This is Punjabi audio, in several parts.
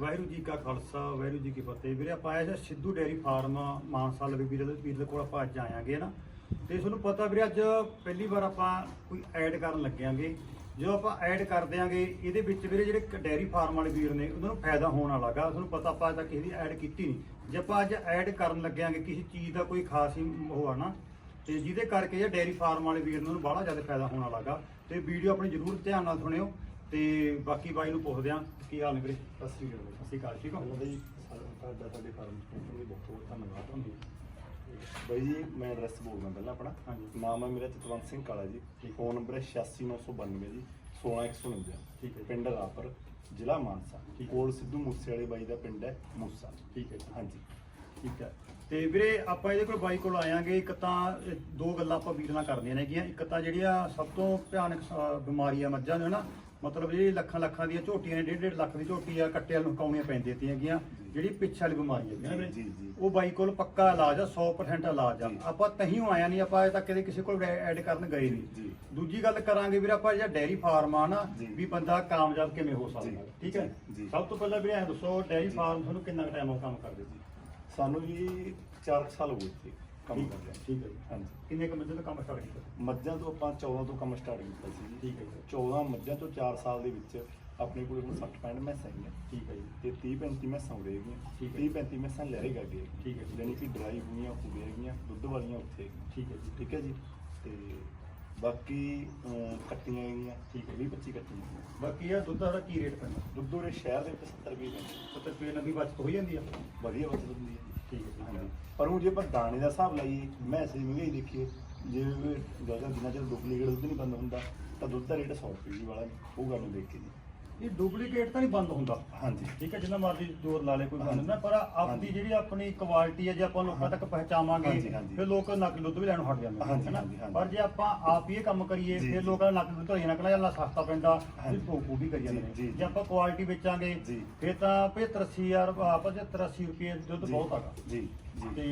ਵਾਹਿਗੁਰੂ ਜੀ ਕਾ ਖਾਲਸਾ, ਵਾਹਿਗੁਰੂ ਜੀ ਕੀ ਫਤਿਹ। ਵੀਰੇ, ਆਪਾਂ ਆਏ ਸੀ ਸਿੱਧੂ ਡੇਅਰੀ ਫਾਰਮ, ਮਾਨਸਾ ਲਵੇ ਵੀਰੇ ਦੇ ਵੀਰ ਦੇ ਕੋਲ ਆਪਾਂ ਅੱਜ ਆਇਆਂਗੇ ਨਾ? ਤੇ ਤੁਹਾਨੂੰ ਪਤਾ ਵੀਰੇ, ਅੱਜ ਪਹਿਲੀ ਵਾਰ ਆਪਾਂ ਕੋਈ ਐਡ ਕਰਨ ਲੱਗਿਆਂਗੇ ਜਦੋਂ ਆਪਾਂ ਐਡ ਕਰ ਦਿਆਂਗੇ ਇਹਦੇ ਵਿੱਚ ਵੀਰੇ ਜਿਹੜੇ ਡੇਅਰੀ ਫਾਰਮ ਵਾਲੇ ਵੀਰ ਨੇ, ਉਹਨਾਂ ਨੂੰ ਫਾਇਦਾ ਹੋਣ ਵਾਲਾਗਾ ਤੁਹਾਨੂੰ ਪਤਾ ਆਪਾਂ ਅੱਜ ਤੱਕ ਕਿਸੇ ਦੀ ਐਡ ਕੀਤੀ ਨਹੀਂ। ਜੇ ਆਪਾਂ ਅੱਜ ਐਡ ਕਰਨ ਲੱਗਿਆਂਗੇ ਕਿਸੇ ਚੀਜ਼ ਦਾ ਕੋਈ ਖਾਸ ਹੀ ਉਹ ਆ ਨਾ, ਤੇ ਜਿਹਦੇ ਕਰਕੇ ਇਹ ਡੇਅਰੀ ਫਾਰਮ ਵਾਲੇ ਵੀਰ ਨੂੰ ਬਾਹਲਾ ਜ਼ਿਆਦਾ ਫਾਇਦਾ ਹੋਣ ਵਾਲਾਗਾ ਤੇ ਵੀਡੀਓ ਆਪਣੀ ਜ਼ਰੂਰ ਧਿਆਨ ਨਾਲ ਸੁਣਿਓ। ਤੇ ਬਾਕੀ ਬਾਈ ਨੂੰ ਪੁੱਛਦੇ ਆਂ ਕੀ ਹਾਲ ਨੇ ਵੀਰੇ? ਸਤਿ ਸ੍ਰੀ ਅਕਾਲ ਸਤਿ ਸ਼੍ਰੀ ਅਕਾਲ ਠੀਕ ਹੋ? ਬਈ ਤੁਹਾਡਾ ਸਾਡੇ ਫਾਰਮ ਤੋਂ ਬਹੁਤ ਬਹੁਤ ਧੰਨਵਾਦ ਤੁਹਾਨੂੰ। ਬਾਈ ਜੀ ਮੈਂ ਐਡਰੈਸ ਬੋਲਦਾ ਪਹਿਲਾਂ ਆਪਣਾ। ਹਾਂਜੀ। ਨਾਮ ਹੈ ਮੇਰਾ ਚਤਵੰਤ ਸਿੰਘ ਕਾਲਾ ਜੀ। ਫੋਨ ਨੰਬਰ ਹੈ 86992 ਜੀ। 16149 ਠੀਕ ਹੈ। ਪਿੰਡ ਰਾਪਰ ਜ਼ਿਲ੍ਹਾ ਮਾਨਸਾ। ਠੀਕ। ਕੋਲ ਸਿੱਧੂ ਮੂਸੇ ਵਾਲੇ ਬਾਈ ਦਾ ਪਿੰਡ ਹੈ ਮੂਸਾ। ਠੀਕ ਹੈ। ਹਾਂਜੀ। ਠੀਕ ਹੈ। ਤੇ ਵੀਰੇ ਆਪਾਂ ਇਹਦੇ ਕੋਲ ਬਾਈ ਕੋਲ ਆਇਆਂਗੇ। ਇੱਕ ਤਾਂ ਦੋ ਗੱਲਾਂ ਆਪਾਂ ਵੀਰ ਨਾਲ ਕਰਨੀਆਂ ਨੇਗੀਆਂ ਇੱਕ ਤਾਂ ਜਿਹੜੀਆਂ ਸਭ ਤੋਂ ਭਿਆਨਕ ਸ- ਬਿਮਾਰੀ ਆ ਮੱਝਾਂ ਨਾ ਮਤਲਬ ਜਿਹੜੀ ਲੱਖਾਂ ਲੱਖਾਂ ਦੀਆਂ ਝੋਟੀਆਂ ਨੇ ਡੇਢ ਡੇਢ ਲੱਖ ਦੀ ਝੋਟੀ ਆ ਕੱਟੇ ਨੂੰ ਪੈਂਦੀਆਂ ਤੀਆਂ ਜਿਹੜੀ ਪਿੱਛੇ ਵਾਲੀ ਬਿਮਾਰੀ ਹੈ ਜੀ, ਜੀ। ਉਹ ਬਾਈ ਕੋਲ ਪੱਕਾ ਇਲਾਜ ਆ 100% ਇਲਾਜ ਆ। ਆਪਾਂ ਤਹੀਓ ਆਇਆ ਨਹੀਂ ਆਪਾਂ ਅਜੇ ਤੱਕ ਕਦੇ ਕਿਸੇ ਕੋਲ ਐਡ ਕਰਨ ਗਏ ਨਹੀਂ। ਦੂਜੀ ਗੱਲ ਕਰਾਂਗੇ ਵੀਰੇ ਆਪਾਂ ਜਿਹੜਾ ਡੈਰੀ ਫਾਰਮ ਆ ਨਾ। ਵੀ ਬੰਦਾ ਕਾਮਯਾਬ ਕਿਵੇਂ ਹੋ ਸਕਦਾ ਠੀਕ ਹੈ। ਸਭ ਤੋਂ ਪਹਿਲਾਂ ਵੀਰੇ ਐਂ ਦੱਸੋ ਡੈਰੀ ਫਾਰਮ ਤੁਹਾਨੂੰ ਕਿੰਨਾ ਟਾਈਮ ਹੋ ਕੰਮ ਕਰਦੇ ਸੀ ਸਾਨੂੰ ਜੀ 4 ਸਾਲ ਹੋ ਗਏ ਸੀ ਕੰਮ ਠੀਕ- ਕਰਦੇ ਠੀਕ ਹੈ ਜੀ ਹਾਂਜੀ। ਕਿੰਨੇ ਕੁ ਮੱਝਾਂ ਤੋਂ ਕੰਮ ਸਟਾਰਟ ਕੀਤਾ? ਮੱਝਾਂ ਤੋਂ ਆਪਾਂ 14 ਤੋਂ ਕੰਮ ਸਟਾਰਟ ਕੀਤਾ ਸੀ ਜੀ। ਠੀਕ ਹੈ ਜੀ। 14 ਮੱਝਾਂ ਤੋਂ 4 ਸਾਲ ਦੇ ਵਿੱਚ ਆਪਣੇ ਕੋਲ ਹੁਣ 60 65 ਮੈਸਾਂ ਹੈਗੀਆਂ ਠੀਕ ਹੈ ਜੀ। ਤੇ 30 35 ਮੈਸਾਂ ਉਰੇ ਹੈਗੀਆਂ। ਠੀਕ ਹੈ। 30 35 ਮੈਸਾਂ ਲਹਿਰੇ ਗੱਗੇ ਠੀਕ ਹੈ। ਯਾਨੀ ਕਿ ਡਰਾਈ ਹੋਈਆਂ ਉਰੇ ਹੈਗੀਆਂ ਦੁੱਧ ਵਾਲੀਆਂ ਉੱਥੇ ਹੈਗੀਆਂ। ਠੀਕ ਹੈ ਜੀ। ਠੀਕ ਹੈ ਜੀ। ਤੇ ਬਾਕੀ ਅਮ, ਕੱਟੀਆਂ ਹੈਗੀਆਂ। ਠੀਕ ਹੈ। 20 25 ਕੱਟੀਆਂ ਬਾਕੀ ਇਹ ਦੁੱਧ ਦਾ ਕੀ ਰੇਟ ਪੈਂਦਾ? ਦੁੱਧ ਉਰੇ ਸ਼ਹਿਰ ਦੇ ਵਿੱਚ 70 ਰੁਪਏ ਪੈਂਦਾ 70 ਰੁਪਏ ਨਵੀਂ ਬਚਤ ਹੋ ਜਾਂਦੀ ਆ? ਵਧੀਆ ਬਚਤ ਹੁੰਦੀ ਹੈ। ਠੀਕ ਹੈ ਠੀਕ ਹੈ। ਹਾਂਜੀ ਪਰ ਉਹ ਜੇ ਆਪਾਂ ਦਾਣੇ ਦਾ ਹਿਸਾਬ ਲਾਈਏ ਮੈਸੇ ਦੀ ਮਹਿੰਗਾਈ ਦੇਖੀਏ, ਜੇ ਜਦੋਂ ਜਿੰਨਾ ਚਿਰ ਡੁਪਲੀਕੇਟ ਦੁੱਧ ਨਹੀਂ ਬੰਦ ਹੁੰਦਾ, ਤਾਂ ਦੁੱਧ ਦਾ ਰੇਟ 100 ਰੁਪਏ ਜੀ ਵਾਲਾ ਨਹੀਂ ਉਹ ਗੱਲ ਨੂੰ ਦੇਖ ਕੇ ਜੀ ਇਹ ਡੁਪਲੀਕੇਟ ਤਾਂ ਨਹੀਂ ਬੰਦ ਹੁੰਦਾ ਹਾਂਜੀ ਠੀਕ ਹੈ ਜਿੰਨਾ ਮਰਜ਼ੀ ਜ਼ੋਰ ਲਾ ਲੇ ਕੋਈ ਬੰਦ। ਨਾ ਪਰ ਆਪਦੀ। ਜਿਹੜੀ ਆਪਣੀ ਕੁਆਲਿਟੀ ਹੈ ਜੇ ਆਪਾਂ ਲੋਕਾਂ ਤੱਕ ਪਹੁੰਚਾਵਾਂਗੇ। ਫਿਰ ਲੋਕ ਨਕਲੀ ਦੁੱਧ ਵੀ ਲੈਣੋਂ ਹਟ ਜਾਂਦੇ ਨੇ, ਹਾਂਜੀ, ਹੈ ਨਾ? ਹਾਂਜੀ, ਹਾਂਜੀ। ਪਰ ਜੇ ਆਪਾਂ ਆਪ ਹੀ ਇਹ ਕੰਮ ਕਰੀਏ ਫਿਰ। ਲੋਕਾਂ ਦਾ ਨਕਲੀ ਦੁੱਧ ਹੋਈ ਨਕਲਾ ਜਾਂ ਸਸਤਾ ਪੈਂਦਾ। ਫਿਰ ਉਹ ਵੀ ਕਰੀ ਜਾਂਦੇ ਜੀ, ਨੇ ਆਪਾਂ ਕੁਆਲਿਟੀ ਵੇਚਾਂਗੇ। ਫਿਰ ਤਾਂ 75 80 ਹਜ਼ਾਰ 75 80 ਰੁਪਏ ਦੁੱਧ ਬਹੁਤ ਹੈਗਾ ਜੀ ਤੇ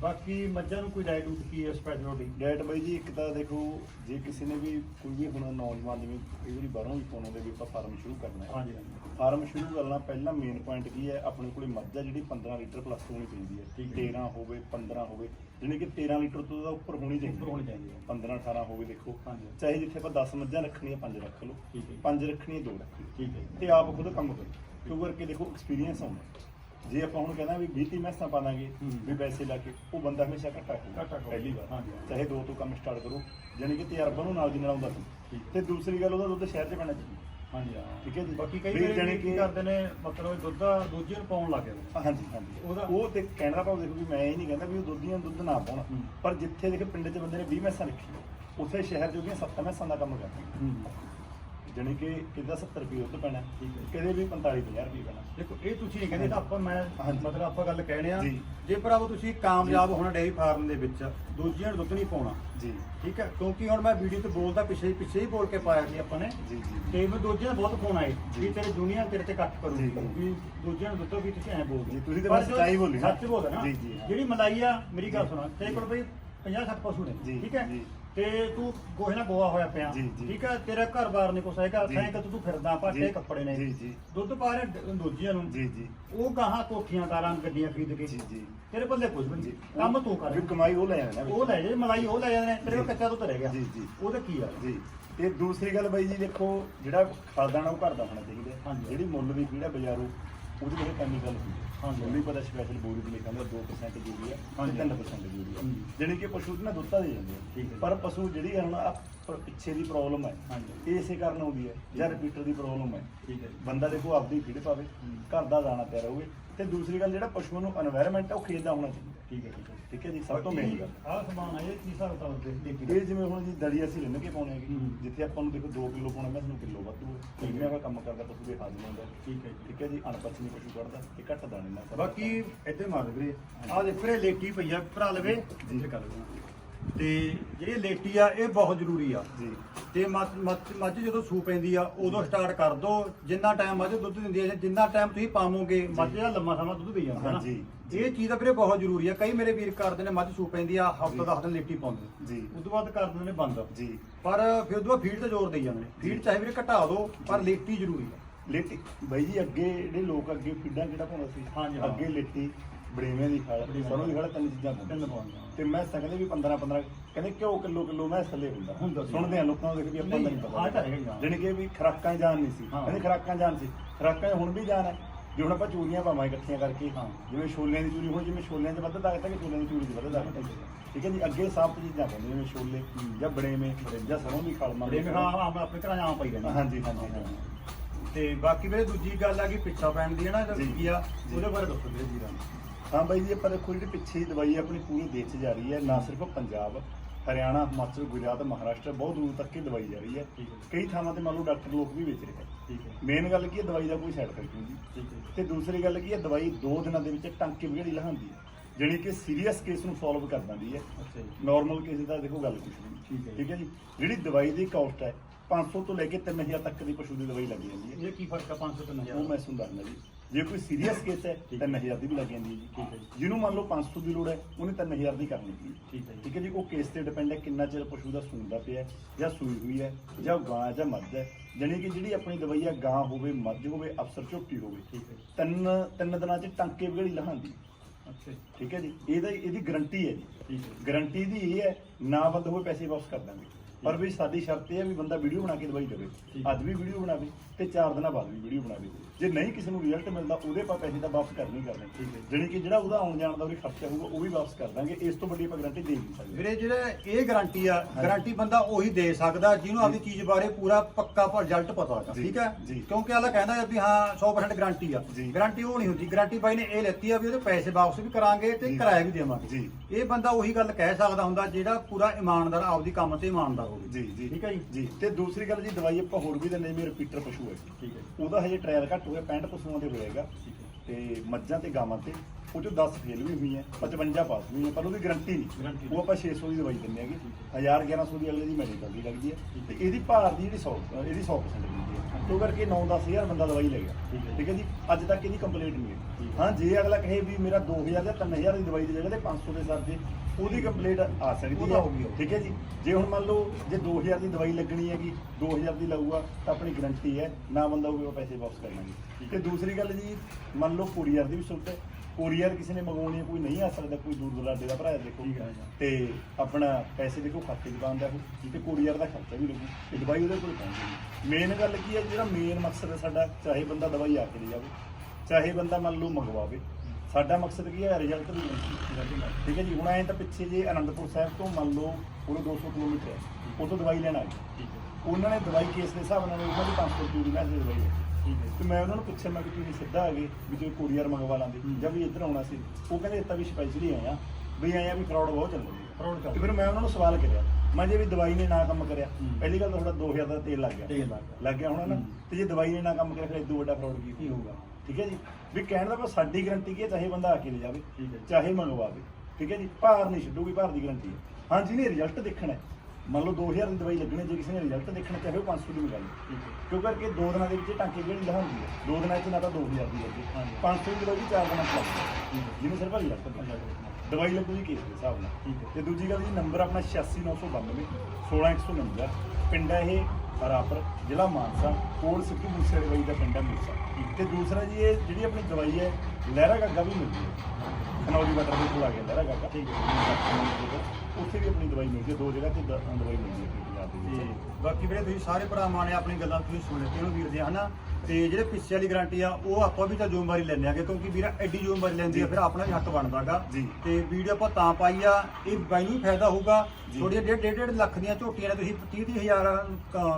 ਬਾਕੀ ਮੱਝਾਂ ਨੂੰ ਕੋਈ ਡਾਈਟ ਡੂਟ ਕੀ ਹੈ ਸਪੈਸ਼ਲ ਰੋਟੀ ਡੈਟ ਬਾਈ ਜੀ ਇੱਕ ਤਾਂ ਦੇਖੋ ਜੇ ਕਿਸੇ ਨੇ ਵੀ ਕੋਈ ਵੀ ਹੁਣ ਨੌਜਵਾਨ ਜਿਵੇਂ ਕਈ ਵਾਰੀ ਬਾਹਰੋਂ ਵੀ ਪਾਉਣੇ ਦੇ ਵੀ ਆਪਾਂ ਫਾਰਮ ਸ਼ੁਰੂ ਕਰਨਾ ਹੈ ਹਾਂਜੀ ਫਾਰਮ ਸ਼ੁਰੂ ਕਰਨਾ ਪਹਿਲਾਂ ਮੇਨ ਪੁਆਇੰਟ ਕੀ ਹੈ ਆਪਣੇ ਕੋਲੇ ਮੱਝ ਆ ਜਿਹੜੀ 15 ਲੀਟਰ ਪਲੱਸ ਹੋਣੀ ਚਾਹੀਦੀ ਹੈ ਠੀਕ ਹੈ। 13 ਹੋਵੇ 15 ਹੋਵੇ ਜਾਣੀ ਕਿ 13 ਲੀਟਰ ਤੋਂ ਤਾਂ ਉੱਪਰ ਹੋਣੀ ਚਾਹੀਦੀ ਉੱਪਰ ਹੋਣੀ ਚਾਹੀਦੀ ਹੈ। 15 18 ਹੋਵੇ ਦੇਖੋ ਹਾਂਜੀ। ਚਾਹੇ ਜਿੱਥੇ ਆਪਾਂ 10 ਮੱਝਾਂ ਰੱਖਣੀਆਂ 5 ਰੱਖ ਲਓ ਠੀਕ ਹੈ। 5 ਰੱਖਣੀਆਂ 2 ਰੱਖ ਲਓ ਠੀਕ ਹੈ ਤੇ ਆਪ ਖੁਦ ਕੰਮ ਕਰੋ ਕਿਉਂ ਕਰਕੇ ਦੇਖੋ ਐਕਸਪੀਰੀਅੰਸ ਆਉਂਦਾ ਜੇ ਆਪਾਂ ਹੁਣ ਕਹਿੰਦਾ ਵੀ 20 30 ਮੈਸਾਂ ਪਾ ਦਾਂਗੇ ਹੂੰ। ਵੀ ਪੈਸੇ ਲਾ ਕੇ ਉਹ ਬੰਦਾ ਹਮੇਸ਼ਾ ਘਟਾ ਕਰੂਗਾ। ਪਹਿਲੀ ਵਾਰ। ਚਾਹੇ ਦੋ ਤੋਂ ਕੰਮ ਸਟਾਰਟ ਕਰੋ ਜਾਣੀ ਕਿ ਤਜਰਬਾ ਨੂੰ ਨਾਲ ਦੀ ਨਾਲ ਆਉਂਦਾ। ਤੇ ਦੂਸਰੀ ਗੱਲ ਉਹਦਾ ਦੁੱਧ ਸ਼ਹਿਰ 'ਚ ਪੈਣਾ ਚਾਹੀਦਾ ਹਾਂਜੀ। ਠੀਕ ਹੈ ਜੀ। ਬਾਕੀ ਕਈ ਵੀ ਵਾਰੀ ਜਾਣੀ ਕੀ ਕਿ- ਕਰਦੇ ਨੇ ਮਤਲਬ ਦੁੱਧ ਦੂਜੇ ਨੂੰ ਪਾਉਣ ਲੱਗ ਜਾਂਦੇ ਹਾਂਜੀ ਹਾਂਜੀ। ਉਹਦਾ- ਉਹ ਤੇ ਕਹਿਣ ਦਾ ਭਾਵ ਦੇਖੋ ਵੀ ਮੈਂ ਇਹ ਨਹੀਂ ਕਹਿੰਦਾ ਵੀ ਉਹ ਦੁੱਧੀਆਂ ਦੁੱਧ ਨਾ ਪਾਉਣ। ਪਰ ਜਿੱਥੇ ਦੇਖ ਪਿੰਡ 'ਚ ਬੰਦੇ ਨੇ 20 ਮੈਸਾਂ ਰੱਖੀਆਂ ਉੱਥੇ ਸ਼ਹਿਰ 'ਚ ਉਹਦੀਆਂ 7 ਮੈਸਾਂ ਦਾ ਕੰਮ ਕਰਦੇ ਜਾਣੀ ਕਿ ਕਿਹਦਾ 70 ਰੁਪਏ ਦੁੱਧ ਪੈਣਾ। ਕਿਹਦੇ ਵੀ 45 50 ਰੁਪਏ ਪੈਣਾ ਦੇਖੋ ਇਹ ਤੁਸੀਂ ਨਹੀਂ ਕਹਿੰਦੇ ਤਾਂ ਆਪਾਂ ਮੈਂ। ਮਤਲਬ ਆਪਾਂ ਗੱਲ ਕਹਿਣੇ ਆ ਜੀ। ਭਰਾਵੋ ਤੁਸੀਂ ਕਾਮਯਾਬ ਹੋਣਾ ਡੇਅਰੀ ਫਾਰਮ ਦੇ ਵਿੱਚ ਦੂਜਿਆਂ ਨੂੰ ਦੁੱਧ ਨਹੀਂ ਪਾਉਣਾ ਜੀ ਠੀਕ ਹੈ ਕਿਉਂਕਿ ਹੁਣ ਮੈਂ ਵੀਡੀਓ ਤੇ ਬੋਲਦਾ ਪਿੱਛੇ ਪਿੱਛੇ ਹੀ ਬੋਲ ਕੇ ਪਾਇਆ ਸੀ ਆਪਾਂ ਨੇ ਜੀ ਜੀ ਤੇ ਮੈਂ ਦੂਜਿਆਂ ਬਹੁਤ ਫੋਨ ਆਏ। ਵੀ ਤੇਰੇ ਦੁਨੀਆ ਤੇਰੇ ਤੇ ਕੱਟ ਕਰੂਗੀ। ਵੀ ਦੂਜਿਆਂ ਨੂੰ ਦੱਸੋ ਵੀ ਤੁਸੀਂ ਐਂ ਬੋਲਦੇ ਜੀ, ਤੁਸੀਂ ਤਾਂ ਸੱਚਾਈ ਬੋਲੀ। ਸੱਚ ਬੋਲਦਾ ਨਾ ਜੀ, ਜੀ, ਹਾਂ। ਜਿਹੜੀ ਮਲਾਈ ਆ ਮੇਰੀ ਗੱਲ ਸੁਣਾ ਤੇਰੇ ਕੋਲ। ਬਈ 50 60 ਪਸ਼ੂ ਨੇ ਠੀਕ ਹੈ ਜੀ। ਤੇ ਤੂੰ ਗੋਹੇ ਨਾਲ ਗੋਆ ਹੋਇਆ ਪਿਆ। ਜੀ, ਜੀ। ਠੀਕ ਹੈ ਤੇਰਾ ਘਰ-ਬਾਰ ਨਹੀਂ ਕੁਛ ਹੈਗਾ ਜੀ। ਸਾਈਕਲ ਤੇ ਤੂੰ ਫਿਰਦਾ ਪਾਟੇ ਜੀ, ਕੱਪੜੇ ਨੇ। ਜੀ, ਜੀ। ਦੁੱਧ ਪਾ ਰਹੇ ਦੂਜਿਆਂ ਨੂੰ। ਜੀ ਜੀ। ਉਹ ਗਾਹਾਂ ਕੋਠੀਆਂ ਕਾਰਾਂ ਗੱਡੀਆਂ ਖਰੀਦ ਕੇ। ਜੀ ਜੀ। ਤੇਰੇ ਬੱਲੇ ਕੁਝ ਵੀ ਨਹੀਂ। ਕੰਮ ਤੂੰ ਕਰ। ਵੀ ਕਮਾਈ ਉਹ ਲੈ ਜਾਂਦਾ ਉਹ ਲੈ ਜੇ ਮਲਾਈ ਉਹ ਲੈ ਜਾਂਦੇ ਨੇ। ਤੇਰੇ ਕੋਲ ਜੀ। ਕੱਚਾ ਦੁੱਧ ਰਹਿ ਗਿਆ। ਜੀ, ਜੀ। ਉਹਦਾ ਕੀ ਆ? ਜੀ। ਤੇ ਦੂਸਰੀ ਗੱਲ ਬਾਈ ਜੀ ਦੇਖੋ ਜਿਹੜਾ ਖਾਦਾਨਾ ਉਹ ਘਰ ਦਾ ਹੋਣਾ ਚਾਹੀਦਾ। ਹੈ। ਹਾਂਜੀ। ਜਿਹੜੀ ਮੁੱਲ ਦੀ ਫੀਡ ਹੈ ਬਾਜ਼ਾਰੋਂ ਉਹਦੇ ਵਿੱਚ ਕੈਮੀਕਲ ਹੁੰਦੇ ਹਾਂਜੀ। ਵੀ ਪਤਾ ਸਪੈਸ਼ਲ ਬੋਰੀ ਤੇ ਲਿਖਿਆ ਹੁੰਦਾ 2% ਯੂਰੀਆ ਹਾਂਜੀ। ਤੇ 3% ਯੂਰੀਆ ਹੂੰ। ਜਾਣੀ ਕਿ ਪਸ਼ੂ ਨਾ ਦੁੱਧਾ ਦੇ ਜਾਂਦੇ ਆ ਠੀਕ ਹੈ। ਪਰ ਪਸ਼ੂ ਜਿਹੜੀ ਹੈ ਹੁਣ ਆਹ ਪਰ ਪਿੱਛੇ ਦੀ ਪ੍ਰੋਬਲਮ ਹੈ। ਹਾਂਜੀ। ਇਸੇ ਕਾਰਨ ਆਉਂਦੀ ਹੈ। ਜਾਂ ਰਿਪੀਟਰ ਦੀ ਪ੍ਰੋਬਲਮ ਹੈ। ਠੀਕ ਹੈ ਬੰਦਾ ਦੇਖੋ ਆਪਦੀ ਫੀਡ ਪਾਵੇ ਘਰ ਦਾ ਦਾਣਾ ਪਿਆ ਰਹੂਗੇ ਤੇ ਦੂਸਰੀ ਗੱਲ ਜਿਹੜਾ ਪਸ਼ੂਆਂ ਨੂੰ এনवायरमेंट ਹੈ ਉਹ ਖੇਤ ਦਾ ਹੋਣਾ ਚਾਹੀਦਾ। ਠੀਕ ਹੈ ਠੀਕ ਹੈ। ਜੀ ਸਭ ਤੋਂ ਮੇਨ ਗੱਲ। ਆਹ ਸਮਾਨ ਆ ਕੀ ਹਿਸਾਬ ਤਾਂ ਦੇਖੀ ਇਹ ਜਿਵੇਂ ਹੁਣ ਜੀ ਦੜੀ ਅਸੀਂ ਰਿੰਨ ਕੇ ਪਾਉਣੇ ਹੈਗੇ। ਜਿੱਥੇ ਆਪਾਂ ਨੂੰ ਦੇਖੋ 2 ਕਿਲੋ ਪਾਉਣਾ ਮੈਂ ਤੁਹਾਨੂੰ ਕਿਲੋ ਵਾਧੂ ਕਿਵੇਂ ਆਪਾਂ ਕੰਮ ਕਰਦਾ ਪਸ਼ੂ ਦੇ ਹਾਜ਼ਮ ਹੁੰਦਾ ਠੀਕ ਹੈ ਠੀਕ ਹੈ ਜੀ ਅਣਪਛਾਣੇ ਪਸ਼ੂ ਕੱਢਦਾ ਇਹ ਘੱਟ ਦਾਣੇ ਨਾਲ। ਬਾਕੀ ਇੱਥੇ ਮਾਰ ਵੀਰੇ ਆਹ ਦੇਖ ਵੀਰੇ ਲੇਟੀ ਪਈ ਆ ਭਰਾ ਲਵੇ ਜਿੰਦੇ ਕਰ ਲਵੇ ਤੇ ਜਿਹੜੀ ਲੇਟੀ ਆ ਇਹ ਬਹੁਤ ਜ਼ਰੂਰੀ ਆ। ਜੀ। ਤੇ ਮੱਝ ਮੱਝ- ਜਦੋਂ ਸੂ ਪੈਂਦੀ ਆ ਉਦੋਂ ਸਟਾਰਟ ਕਰ ਦੋ। ਜਿੰਨਾ ਟਾਈਮ ਮੱਝ ਦੁੱਧ ਦਿੰਦੀ ਹੈ ਜਿੰਨਾ ਟਾਈਮ ਤੁਸੀਂ ਪਾਵੋਗੇ ਮੱਝ ਦਾ ਲੰਮਾ ਸਮਾਂ ਦੁੱਧ ਦੇ ਜਾਂਦਾ ਨਾ। ਹਾਂਜੀ। ਇਹ ਚੀਜ਼ ਦਾ ਵੀਰੇ ਬਹੁਤ ਜ਼ਰੂਰੀ ਆ। ਕਈ ਮੇਰੇ ਵੀਰ ਕਰਦੇ ਨੇ ਮੱਝ ਸੂ ਪੈਂਦੀ ਆ ਹਫਤਾ। 10 ਦਿਨ ਲੇਟੀ ਪਾਉਂਦੇ। ਜੀ। ਉਸ ਤੋਂ ਬਾਅਦ ਕਰ ਦਿੰਦੇ ਨੇ ਬੰਦ। ਜੀ। ਪਰ ਫਿਰ ਉਦੋਂ ਬਾਅਦ ਫੀਡ ਤੇ ਜ਼ੋਰ ਦੇਈ ਜਾਂਦੇ ਨੇ। ਫੀਡ ਚਾਹੇ ਵੀਰੇ ਘਟਾ ਦਿਓ ਪਰ ਲੇਟੀ ਜ਼ਰੂਰੀ ਆ। ਲੇਟੀ ਬਾਈ ਜੀ ਅੱਗੇ ਜਿਹੜੇ ਲੋਕ ਅੱਗੇ ਫੀਡਾਂ ਕਿਹੜਾ ਪਾਉਂਦਾ ਸੀ? ਹਾਂਜੀ, ਹਾਂ। ਅੱਗੇ ਲੇਟੀ। ਬੜੇਵੇਂ ਦੀ ਖਾਲ ਬੜੇਵੇਂ ਸਰੋਂ ਦੀ ਖਾਲ ਤਿੰਨ ਚੀਜ਼ਾਂ ਤਿੰਨ ਪਾਉਂਦੇ ਤੇ ਮੈਂ ਕਹਿੰਦੇ ਵੀ 15 15 ਕਹਿੰਦੇ ਕਿਉਂ ਕਿਲੋ ਕਿਲੋ ਮੈਂ ਥੱਲੇ ਹੁੰਦਾ। ਸੁਣਦੇ ਆ ਲੋਕਾਂ ਨੂੰ ਦੇਖ ਵੀ ਆਪਾਂ ਨਹੀਂ ਪਤਾ। ਜਾਣੀ ਕਿ ਵੀ ਖਰਾਕਾਂ ਜਾਨ ਨਹੀਂ ਸੀ। ਕਹਿੰਦੇ ਖਰਾਕਾਂ ਜਾਨ ਸੀ ਖਰਾਕਾਂ ਹੁਣ ਵੀ ਜਾਨ ਹੈ ਜੇ ਹੁਣ ਆਪਾਂ ਚੂਰੀਆਂ ਪਾਵਾਂਗੇ ਇਕੱਠੀਆਂ ਕਰਕੇ ਹਾਂ। ਜਿਵੇਂ ਛੋਲਿਆਂ ਦੀ ਚੂਰੀ ਹੁਣ ਜਿਵੇਂ ਛੋਲਿਆਂ 'ਚ ਵੱਧ ਹੈ ਕਿ ਛੋਲਿਆਂ ਦੀ ਚੂਰੀ 'ਚ ਵੱਧ ਹੈ ਠੀਕ ਹੈ ਜੀ ਅੱਗੇ ਸਾਫ਼ ਚੀਜ਼ਾਂ ਕਹਿੰਦੇ ਜਿਵੇਂ ਛੋਲੇ। ਜਾਂ ਬੜੇਵੇਂ ਜਾਂ ਸਰੋਂ ਦੀ ਖਾਲ ਮੰਨ ਬੜੇ ਮੈਂ ਹਾਂ ਆਪ- ਆਪਣੇ ਘਰਾਂ ਆਮ ਪਈ ਰਹਿੰਦੇ ਹਾਂਜੀ ਹਾਂਜੀ ਹਾਂਜੀ ਤੇ ਬਾਕੀ ਵੀਰੇ ਦੂਜੀ ਗੱਲ ਆ ਕਿ ਪਿੱਛਾ ਪੈਣ ਦੀ ਹੈ ਨਾ ਜੀ। ਕੀ ਆ। ਉਹਦੇ ਬਾਰੇ ਦੱਸੋ ਵੀਰੇ ਜੀਰਾ ਹਾਂ ਬਾਈ ਜੀ ਆਪਾਂ ਦੇਖੋ ਜਿਹੜੀ ਪਿੱਛੇ ਦਵਾਈ ਆਪਣੀ ਪੂਰੇ ਦੇਸ਼ 'ਚ ਜਾ ਰਹੀ ਹੈ ਨਾ ਸਿਰਫ ਪੰਜਾਬ ਹਰਿਆਣਾ ਹਿਮਾਚਲ ਗੁਜਰਾਤ ਮਹਾਰਾਸ਼ਟਰ ਬਹੁਤ ਦੂਰ ਤੱਕ ਇਹ ਦਵਾਈ ਜਾ ਰਹੀ ਹੈ। ਹੈ। ਕਈ ਥਾਵਾਂ ਤੇ ਮੰਨ ਲਓ ਡਾਕਟਰ ਲੋਕ ਵੀ ਵੇਚ ਰਹੇ ਹੈ ਠੀਕ ਹੈ। ਮੇਨ ਗੱਲ ਕੀ ਹੈ ਦਵਾਈ ਦਾ ਕੋਈ ਸਾਈਡ ਇਫੈਕਟ ਨਹੀਂ। ਠੀਕ ਹੈ ਤੇ ਦੂਸਰੀ ਗੱਲ ਕੀ ਹੈ ਦਵਾਈ 2 ਦਿਨਾਂ ਦੇ ਵਿੱਚ ਟੰਕੇ ਵਗੜੀ ਲਹਾਉਂਦੀ ਹੈ। ਜਿਹੜੀ ਕਿ ਸੀਰੀਅਸ ਕੇਸ ਨੂੰ ਸੋਲਵ ਕਰ ਦਿੰਦੀ ਹੈ। ਅੱਛਾ ਜੀ। ਨਾਰਮਲ ਕੇਸ ਦਾ ਦੇਖੋ ਗੱਲ ਕੁਛ ਨਹੀਂ। ਠੀਕ ਹੈ। ਠੀਕ ਹੈ ਜੀ। ਜਿਹੜੀ ਦਵਾਈ ਦੀ ਕਾਸਟ ਹੈ 500 ਤੋਂ ਲੈ ਕੇ 3000 ਤੱਕ ਦੀ ਪਸ਼ੂ ਦੀ ਦਵਾਈ ਲੱਗ ਜਾਂਦੀ ਹੈ। ਇਹ ਕੀ ਫ਼ਰਕ ਆ 500 ਤੇ 1000 ਉਹ ਮੈਂ ਤੁਹਾਨੂੰ ਦੱਸਦਾ ਜੀ। ਜੇ ਕੋਈ ਸੀਰੀਅਸ ਕੇਸ ਹੈ ਠੀਕ। 3000 ਦੀ ਵੀ ਲੱਗ ਜਾਂਦੀ ਹੈ ਜੀ। ਠੀਕ ਹੈ ਜੀ। ਜਿਹਨੂੰ ਮੰਨ ਲਓ 500 ਦੀ ਲੋੜ ਹੈ ਉਹਨੇ 3000 ਦੀ ਕਰਨੀ ਹੈ। ਠੀਕ ਹੈ ਠੀਕ ਹੈ ਜੀ ਉਹ ਕੇਸ ਤੇ ਡਿਪੈਂਡ ਹੈ ਕਿੰਨਾ ਚਿਰ ਪਸ਼ੂ ਦਾ ਸੂੰਦਾ ਪਿਆ ਹੈ, ਜਾਂ ਸੂਈ ਹੋਈ ਹੈ ਜਾਂ ਉਹ ਗਾਂ ਹੈ ਜਾਂ ਮੱਝ ਹੈ। ਜਾਣੀ ਕਿ ਜਿਹੜੀ ਆਪਣੀ ਦਵਾਈ ਹੈ ਗਾਂ ਹੋਵੇ ਮੱਝ ਹੋਵੇ ਅਫਸਰ ਝੋਟੀ ਹੋਵੇ ਠੀਕ ਹੈ ਤਿੰਨ ਤਿੰਨ ਦਿਨਾਂ 'ਚ ਟੰਕੇ ਵਗੜੀ ਲਹਾਂਦੀ। ਅੱਛਾ ਠੀਕ ਹੈ ਜੀ ਇਹਦਾ ਇਹਦੀ ਗਾਰੰਟੀ ਹੈ ਜੀ। ਠੀਕ ਹੈ ਗਾਰੰਟੀ ਦੀ ਇਹ ਹੈ ਨਾ ਬੰਦ ਹੋਏ ਪੈਸੇ ਵਾਪਸ ਕਰ ਦਾਂਗੇ। ਪਰ ਵੀ ਸਾਡੀ ਸ਼ਰਤ ਇਹ ਹੈ ਵੀ ਬੰਦਾ ਵੀਡੀਓ ਬਣਾ ਕੇ ਦਵਾਈ ਦੇਵੇ। ਅੱਜ ਵੀ ਵੀਡੀਓ ਬਣਾਵੇ ਤੇ 4 ਦਿਨਾਂ ਬਾਅਦ ਵੀ ਵੀਡੀਓ ਬਣਾਵੇ ਜੇ ਨਹੀਂ ਕਿਸੇ ਨੂੰ ਰਿਜ਼ਲਟ ਮਿਲਦਾ ਉਹਦੇ ਪਾ ਪੈਸੇ ਤਾਂ ਵਾਪਸ ਕਰਨੇ ਹੀ ਕਰਨੇ ਹੈ। ਜਾਣੀ ਕਿ ਜਿਹੜਾ ਉਹਦਾ ਆਉਣ ਜਾਣ ਦਾ ਉਹਦੇ ਖਰਚਾ ਹੋਊਗਾ ਉਹ ਵੀ ਵਾਪਸ ਕਰ ਦਾਂਗੇ ਇਸ ਤੋਂ ਵੱਡੀ ਆਪਾਂ ਗਾਰੰਟੀ ਦੇ ਨਹੀਂ ਸਕਦੇ ਵੀਰੇ ਜਿਹੜੇ ਇਹ ਗਾਰੰਟੀ ਆ ਗਾਰੰਟੀ ਬੰਦਾ ਉਹੀ ਦੇ ਸਕਦਾ ਜਿਹਨੂੰ ਆਪਦੀ ਚੀਜ਼ ਬਾਰੇ ਪੂਰਾ ਪੱਕਾ ਰਿਜ਼ਲਟ ਪਤਾ ਹੈਗਾ ਜੀ, ਠੀਕ ਹੈ। ਕਿਉਂਕਿ ਅਗਲਾ ਕਹਿੰਦਾ ਹੈ ਵੀ ਹਾਂ 100% ਗਾਰੰਟੀ ਆ। ਗਾਰੰਟੀ ਉਹ ਨਹੀਂ ਹੁੰਦੀ ਗਾਰੰਟੀ ਬਾਈ ਨੇ ਇਹ ਲੈਤੀ ਆ ਵੀ ਉਹਦੇ ਪੈਸੇ ਵਾਪਸ ਵੀ ਕਰਾਂਗੇ ਤੇ। ਕਿਰਾਇਆ ਵੀ ਦੇਵਾਂਗੇ। ਇਹ ਬੰਦਾ ਉਹੀ ਗੱਲ ਕਹਿ ਸਕਦਾ ਹੁੰਦਾ ਜਿਹੜਾ ਪੂਰਾ ਇਮਾਨਦਾਰ ਆਪਦੀ ਕੰਮ ਤੇ ਇਮਾਨਦਾਰ ਹੋਵੇ। ਜੀ ਜੀ। ਠੀਕ ਹੈ ਜੀ? ਜੀ। ਤੇ ਦੂਸਰੀ ਗੱਲ ਜੀ ਦਵਾਈ ਆਪਾਂ ਹੋਰ ਵੀ ਦਿੰਦੇ ਜਿਵੇਂ ਰਿਪੀਟਰ ਪਸ਼ੂ ਹੈ। ਠੀਕ ਹੈ। ਉਹਦਾ ਹਜੇ ਟ੍ਰਾਇਲ ਘੱਟ ਹੋਇਆ 65 ਪਸ਼ੂਆਂ ਤੇ ਹੋਏਗਾ ਹੈ। ਤੇ ਮੱਝਾਂ ਤੇ ਗਾਵਾਂ ਤੇ ਉਹ ਚੋਂ 10 ਫੇਲ ਵੀ ਹੋਈਆਂ 55 ਪਾਸ ਵੀ ਹੋਈਆਂ ਪਰ ਉਹਦੀ ਗਾਰੰਟੀ ਨਹੀਂ। ਉਹ ਆਪਾਂ 600 ਦੀ ਦਵਾਈ ਦਿੰਦੇ ਠੀਕ 1000 1100 ਦੀ ਅਗਲੇ ਦੀ ਮੈਡੀਕਲ ਦੀ ਲੱਗਦੀ ਹੈ। ਤੇ ਹੈ। ਇਹਦੀ ਭਾਰ ਦੀ ਜਿਹੜੀ 100 ਇਹਦੀ 100% ਦਿੰਦੀ ਹੈ। ਤੋਂ ਕਰਕੇ 9-10000 ਬੰਦਾ ਦਵਾਈ ਲੈ ਗਿਆ। ਠੀਕ ਹੈ। ਹੈ ਜੀ? ਅੱਜ ਤੱਕ ਇਹਦੀ ਕੰਪਲੀਟ ਨਹੀਂ ਹੈ। ਹਾਂ ਜੇ ਅਗਲਾ ਕਹੇ ਵੀ ਮੇਰਾ 2000 ਜਾਂ 3000 ਦੀ ਦਵਾਈ ਦੀ ਜਗ੍ਹਾ ਤੇ 500 ਦੇ ਸਰ ਤੇ ਉਹਦੀ ਕੰਪਲੀਟ ਆ ਸਕਦੀ ਉਹ। ਠੀਕ ਹੈ ਜੀ? ਜੇ ਹੁਣ ਮੰਨ ਲਓ ਜੇ 2000 ਦੀ ਦਵਾਈ ਲੱਗਣੀ ਹੈਗੀ 2000 ਦੀ ਲਾਊਗਾ ਤਾਂ ਆਪਣੀ ਗਾਰੰਟੀ ਹੈ। ਨਾ ਬੰਦਾ ਉਹ ਪੈਸੇ ਵਾਪਸ ਕਰ ਲਾਂਗੇ ਤੇ ਦੂਸਰੀ ਗੱਲ ਜੀ ਮੰਨ ਲਓ ਕੋਰੀਅਰ ਦੀ ਵੀ ਸੁਣਤੇ ਕੋਰੀਅਰ ਕਿਸੇ ਨੇ ਮੰਗਵਾਉਣੀ ਹੈ ਕੋਈ ਨਹੀਂ ਆ ਸਕਦਾ ਕੋਈ ਦੂਰ ਦਰਾਡੇ ਦਾ ਭਰਾ ਹੈ ਦੇਖੋ। ਠੀਕ ਹੈ। ਜੀ। ਤੇ ਆਪਣਾ ਪੈਸੇ ਦੇਖੋ ਖਾਤੇ 'ਚ ਪਾਉਂਦਾ ਉਹ ਤੇ ਕੋਰੀਅਰ ਦਾ ਖਰਚਾ ਵੀ ਲੱਗੂ ਤੇ ਦਵਾਈ ਉਹਦੇ ਕੋਲ ਪਹੁੰਚੇਗੀ ਮੇਨ ਗੱਲ ਕੀ ਹੈ ਜਿਹੜਾ ਮੇਨ ਮਕਸਦ ਹੈ ਸਾਡਾ ਚਾਹੇ ਬੰਦਾ ਦਵਾਈ ਆ ਕੇ ਲੈ ਜਾਵੇ ਚਾਹੇ ਬੰਦਾ ਮੰਨ ਲਓ ਮੰਗਵਾਵੇ ਸਾਡਾ ਮਕਸਦ ਕੀ ਹੈ ਰਿਜ਼ਲਟ ਦੀ ਠੀਕ ਹੈ ਜੀ ਹੁਣ ਐਂ ਤਾਂ ਪਿੱਛੇ ਜੇ ਅਨੰਦਪੁਰ ਸਾਹਿਬ ਤੋਂ ਮੰਨ ਲਓ ਉਹ 200 ਕਿਲੋਮੀਟਰ ਹੈ ਉਹ ਤੋਂ ਦਵਾਈ ਲੈਣ ਆ ਗਏ। ਠੀਕ ਹੈ। ਉਹਨਾਂ ਨੇ ਦਵਾਈ ਕੇਸ ਦੇ ਹਿਸਾਬ ਨਾਲ ਉਹਨਾਂ ਦੀ 500 ਰੁਪਏ ਦੀ ਮੈਸੇਜ ਦਵਾਈ ਹੈ। ਤੇ ਮੈਂ ਉਹਨਾਂ ਨੂੰ ਪੁੱਛਿਆ ਮੈਂ ਕਿ ਤੁਸੀਂ ਸਿੱਧਾ ਆ ਗਏ ਵੀ ਜੇ ਕੋਰੀਅਰ ਮੰਗਵਾ ਲਾਂਦੇ। ਜਾਂ ਵੀ ਇੱਧਰ ਆਉਣਾ ਸੀ? ਉਹ ਕਹਿੰਦੇ ਇੱਥੇ ਵੀ ਸਪੈਸ਼ਲੀ ਆਇਆ ਵੀ ਆਇਆ ਵੀ ਫਰਾਡ ਬਹੁਤ ਚੱਲ ਰਹੀ। Fraud ਚੱਲ ਤੇ ਫਿਰ ਮੈਂ ਉਹਨਾਂ ਨੂੰ ਸਵਾਲ ਕਰਿਆ। ਮੈਂ ਜੇ ਵੀ ਦਵਾਈ ਨੇ ਨਾ ਕੰਮ ਕਰਿਆ। ਪਹਿਲੀ ਗੱਲ ਤਾਂ ਤੁਹਾਡਾ 2000 ਦਾ ਤੇਲ ਲੱਗ ਗਿਆ। ਤੇਲ ਲੱਗ ਗਿਆ। ਹੋਣਾ ਨਾ। ਤੇ ਜੇ ਦਵਾਈ ਨੇ ਨਾ ਕੰਮ ਕਰਿਆ ਫਿਰ ਇਦੋਂ ਵੱਡਾ ਫਰਾਡ ਕੀ ਕੀ ਹੋਊਗਾ? ਠੀਕ ਹੈ ਜੀ? ਵੀ ਕਹਿਣ ਦਾ ਬਸ ਸਾਡੀ ਗਾਰੰਟੀ ਕੀ ਹੈ? ਚਾਹੇ ਬੰਦਾ ਆ ਕੇ ਲੈ ਜਾਵੇ। ਚਾਹੇ ਮੰਗਵਾਵੇ। ਠੀਕ ਹੈ ਜੀ? ਭਾਰ ਨਹੀਂ ਛੱਡੂਗੀ ਭਾਰ ਦੀ ਗਾਰੰਟੀ ਹੈ। ਹਾਂ ਜਿਹਨੇ ਰਿਜ਼ਲਟ ਦੇਖਣਾ ਹੈ। ਮੰਨ ਲਓ 2000 ਦੀ ਦਵਾਈ ਲੱਗਣੀ ਹੈ, ਜੇ ਕਿਸੇ ਨੇ ਰਿਜ਼ਲਟ ਦੇਖਣਾ ਚਾਹੇ ਉਹ 500 ਦੀ ਮੰਗਾ ਹੈ। ਕਿਉਂ ਕਰਕੇ ਦੋ ਦਿਨਾਂ ਦੇ ਵਿੱਚ ਟਾਂਕੇ ਜਿਹੜੀ ਲਹਾਉਂਦੀ ਹੈ। ਦੋ ਦਿਨਾਂ 'ਚ ਨਾ ਤਾਂ 2000 ਦੀ ਲੱਗੇ ਹਾਂਜੀ। 500 ਦੀ ਦਵਾਈ ਚਾਰ ਦਿਨਾਂ 'ਚ ਲੱਗਦੀ ਹੈ। ਹੈ। ਜਿਹਨੇ ਸਿਰਫ ਰਿਜ਼ਲਟ ਦਵਾਈ ਲੱਗੂਗੀ ਕੇਸ ਦੇ ਹਿਸਾਬ ਨਾਲ। ਹੈ। ਤੇ ਦੂਜੀ ਗੱਲ ਜੀ ਨੰਬਰ ਆਪਣਾ 86992 16149 ਪਿੰਡ ਹੈ ਇਹ ਹਰਾਪਰ ਜ਼ਿਲ੍ਹਾ ਮਾਨਸਾ ਕੋਲ ਸਿੱਧੂ ਮੂਸੇ ਦਵਾਈ ਦਾ ਪਿੰਡ ਹੈ ਮੂਸਾ ਤੇ ਦੂਸਰਾ ਜੀ ਇਹ ਜਿਹੜੀ ਆਪਣੀ ਦਵਾਈ ਹੈ ਲਹਿਰਾ ਗੱਗਾ ਵੀ ਮਿਲਦੀ ਹੈ। ਖਨੌਰੀ ਬਾਰਡਰ ਦੇ ਕੋਲ ਆ ਗਿਆ ਲਹਿਰਾ ਗੱਗਾ। ਠੀਕ ਉੱਥੇ ਵੀ ਆਪਣੀ ਦਵਾਈ ਮਿਲਦੀ ਹੈ, ਦੋ ਜਗ੍ਹਾ ਤੇ ਦ- ਦਵਾਈ ਮਿਲਦੀ ਹੈ ਪੰਜਾਬ ਦੇ ਤੇ ਬਾਕੀ ਵੀਰੇ ਤੁਸੀਂ ਸਾਰੇ ਭਰਾਵਾਂ ਨੇ ਆਪਣੀ ਗੱਲਾਂ ਤੁਸੀਂ ਸੁਣ ਲਿੱਤੀਆਂ ਨੂੰ ਵੀਰ ਦੇ ਹਨਾ? ਤੇ ਜਿਹੜੇ ਪਿੱਛੇ ਵਾਲੀ ਗਾਰੰਟੀ ਆ ਉਹ ਆਪਾਂ ਵੀ ਤਾਂ ਜ਼ਿੰਮੇਵਾਰੀ ਲੈਂਦੇ ਆਗੇ ਕਿਉਂਕਿ ਵੀਰਾ ਐਡੀ ਜ਼ਿੰਮੇਵਾਰੀ ਲੈਂਦੀ ਆ ਫਿਰ ਆਪਣਾ ਵੀ ਹੱਕ ਬਣਦਾਗਾ। ਤੇ ਵੀਡੀਓ ਆਪਾਂ ਤਾਂ ਪਾਈ ਆ ਇਹ ਬਾਈ ਨੂੰ ਫਾਇਦਾ ਹੋਊਗਾ। ਥੋੜੀਆਂ ਡੇਢ ਡੇਢ ਲੱਖ ਦੀਆਂ ਝੋਟੀਆਂ ਨੇ ਤੁਸੀਂ 30 30 ਹਜ਼ਾਰ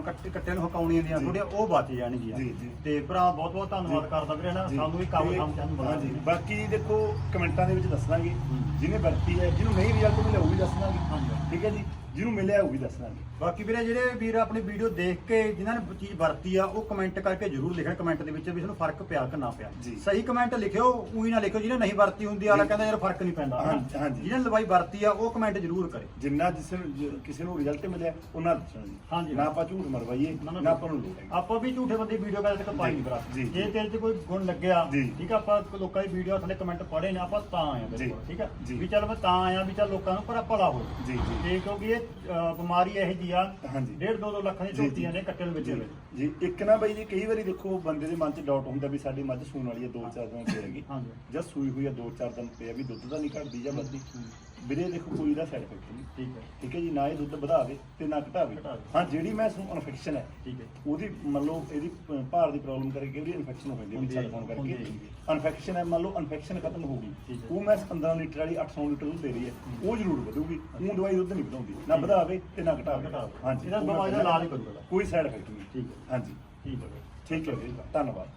ਕੱਟੇ ਕੱਟੇ ਨੂੰ ਹਕਾਉਣੀਆਂ ਦੀਆਂ। ਥੋੜੀਆਂ ਉਹ ਬਚ ਜਾਣਗੀਆਂ। ਤੇ ਭਰਾ ਬਹੁਤ ਬਹੁਤ ਧੰਨਵਾਦ ਕਰਦਾ ਵੀਰੇ ਨਾ। ਸਾਨੂੰ ਵੀ ਕੰਮ ਕੰਮ ਚਾਹਨੂੰ ਬਣਾ ਬਾਕੀ ਦੇਖੋ ਕਮੈਂਟਾਂ ਦੇ ਵਿੱਚ ਦੱਸਣਾਗੇ ਹੂੰ। ਜਿਹਨੇ ਵਰਤੀ ਹੈ ਜਿਹਨੂੰ ਨਹੀਂ ਰਿਜ਼ਲਟ ਮਿਲਿਆ ਉਹ ਵੀ ਦੱਸਣਾਗੇ। ਠੀਕ ਹੈ ਜੀ ਜਿਹਨੂੰ ਮਿਲਿਆ ਉਹ ਵੀ ਦੱਸਣਾਗੇ ਬਾਕੀ ਵੀਰੇ ਜਿਹੜੇ ਵੀਰ ਆਪਣੀ ਵੀਡੀਓ ਦੇਖ ਕੇ ਜਿਨ੍ਹਾਂ ਨੇ ਚੀਜ਼ ਵਰਤੀ ਆ ਉਹ ਕਮੈਂਟ ਕਰਕੇ ਜਰੂਰ ਲਿਖਣ ਕਮੈਂਟ ਦੇ ਵਿੱਚ ਵੀ ਤੁਹਾਨੂੰ ਫ਼ਰਕ ਪਿਆ ਕਿ ਨਾ ਪਿਆ ਜੀ। ਸਹੀ ਕਮੈਂਟ ਲਿਖਿਓ ਉਹੀ ਨਾ ਲਿਖਿਓ ਜਿਹਨੇ ਨਹੀਂ ਵਰਤੀ ਹੁੰਦੀ ਆਲਾ। ਕਹਿੰਦਾ ਯਾਰ ਫ਼ਰਕ ਨਹੀਂ ਪੈਂਦਾ ਹਨਾ। ਹਾਂਜੀ, ਹਾਂਜੀ। ਜਿਹਨੇ ਲਵਾਈ ਵਰਤੀ ਆ ਉਹ ਕਮੈਂਟ ਜਰੂਰ ਕਰੇ ਜਿੰਨਾ ਜਿਸ ਨੂੰ ਜ- ਕਿਸੇ ਨੂੰ ਰਿਜ਼ਲਟ ਮਿਲਿਆ ਉਹਨਾਂ ਦੱਸਣਾ ਜੀ ਹਾਂਜੀ। ਨਾ ਆਪਾਂ ਝੂਠ ਮਰਵਾਈਏ ਨਾ, ਨਾ, ਨਾ ਆਪਾਂ ਨੂੰ ਲੋੜ ਆਪਾਂ ਵੀ ਝੂਠੇ ਬੰਦੇ ਵੀਡੀਓ ਕਰਦੇ ਤੱਕ ਪਾਈ ਨਹੀਂ ਭਰਾ ਜੀ, ਤੇਰੇ 'ਚ ਕੋਈ ਗੁਣ ਲੱਗਿਆ ਜੀ। ਠੀਕ ਆ ਆਪਾਂ ਲੋਕਾਂ ਦੀ ਵੀਡੀਓ ਥੱਲੇ ਕਮੈਂਟ ਪੜ੍ਹੇ ਨੇ ਆਪਾਂ ਤਾਂ ਆਏ ਆ ਜੀ, ਤੇਰੇ ਕੋਲ ਠੀਕ ਆ ਜੀ। ਵੀ ਚੱਲ ਮੈਂ ਤਾਂ ਆਇਆ ਵੀ ਚੱਲ ਲੋਕਾਂ ਨੂੰ ਭਰਾ ਭਲਾ ਹੋ ਜੀ ਜੀ ਤੇ ਕਿਉਂਕਿ ਇਹ ਅਹ, ਬਿਮਾਰੀ ਇਹ ਜੀ ਆ ਹਾਂਜੀ। ਡੇਢ ਦੋ ਦੋ ਲੱਖਾਂ ਦੀ ਜੀ, ਜੀ। ਝੋਟੀਆਂ ਨੇ ਕੱਟੇ ਦੇ ਵਿੱਚ ਜੀ ਜੀ। ਇੱਕ ਨਾ ਬਾਈ ਜੀ ਕਈ ਵਾਰੀ ਦੇਖੋ ਬੰਦੇ ਦੇ ਮਨ 'ਚ ਡਾਊਟ ਹੁੰਦਾ ਵੀ ਸਾਡੀ ਮੱਝ ਸੂਣ ਵਾਲੀ ਹੈ ਦੋ ਚਾਰ ਦਿਨ ਤੇ ਹੈਗੀ। ਹਾਂਜੀ। ਜਦ ਸੂਈ ਹੋਈ ਹੈ ਦੋ ਚਾਰ ਦਿਨ ਤੇ ਆ ਵੀ ਦੁੱਧ ਤਾਂ ਨਹੀਂ ਘਟਦੀ ਜਾਂ ਵੱਧਦੀ। ਵੀਰੇ ਦੇਖੋ ਕੋਈ ਦਾ ਸਾਈਡ ਇਫੈਕਟ ਨਹੀਂ ਠੀਕ ਹੈ? ਠੀਕ ਹੈ ਜੀ ਨਾ ਇਹ ਦੁੱਧ ਵਧਾਵੇ ਤੇ ਨਾ ਘਟਾਵੇ। ਘਟਾਵੇ। ਹਾਂ ਜਿਹੜੀ ਮੈਂ ਇਨਫੈਕਸ਼ਨ ਹੈ ਠੀਕ ਹੈ ਉਹਦੀ ਮੰਨ ਲਓ ਇਹਦੀ ਭਾਰ ਦੀ ਪ੍ਰੋਬਲਮ ਕਰਕੇ ਉਹਦੀ ਇਨਫੈਕਸ਼ਨ ਹੋ ਜਾਂਦੀ ਹੈ ਹੁੰਦੀ ਫੋਨ ਹੁੰਦੀ ਕਰਕੇ। ਹੈ। ਇਨਫੈਕਸ਼ਨ ਹੈ ਮੰਨ ਲਓ ਇਨਫੈਕਸ਼ਨ ਖਤਮ ਹੋ ਗਈ ਠੀਕ ਹੈ। ਉਹ ਮੈਂ 15 ਲੀਟਰ ਵਾਲੀ 800 ਲੀਟਰ ਦੁੱਧ ਦੇ ਰਹੀ ਹੈ ਉਹ ਜ਼ਰੂਰ ਵਧੂਗੀ ਉਹ ਦਵਾਈ ਦੁੱਧ ਨਹੀਂ ਵਧਾਉਂਦੀ ਨਾ ਵਧਾਵੇ ਤੇ ਨਾ ਘਟਾਵੇ। ਘਟਾਵੇ। ਹਾਂਜੀ ਇਹਦਾ ਉਹ ਮੈਂ ਦਵਾਈ ਦਾ ਇਲਾਜ ਕਰੂਗਾ। ਕੋਈ ਸਾਈਡ ਇਫੈਕਟ ਨਹੀਂ। ਠੀਕ ਹੈ। ਹਾਂਜੀ। ਠੀਕ ਹੈ। ਠੀਕ ਹੈ ਜੀ। ਧੰਨਵਾਦ।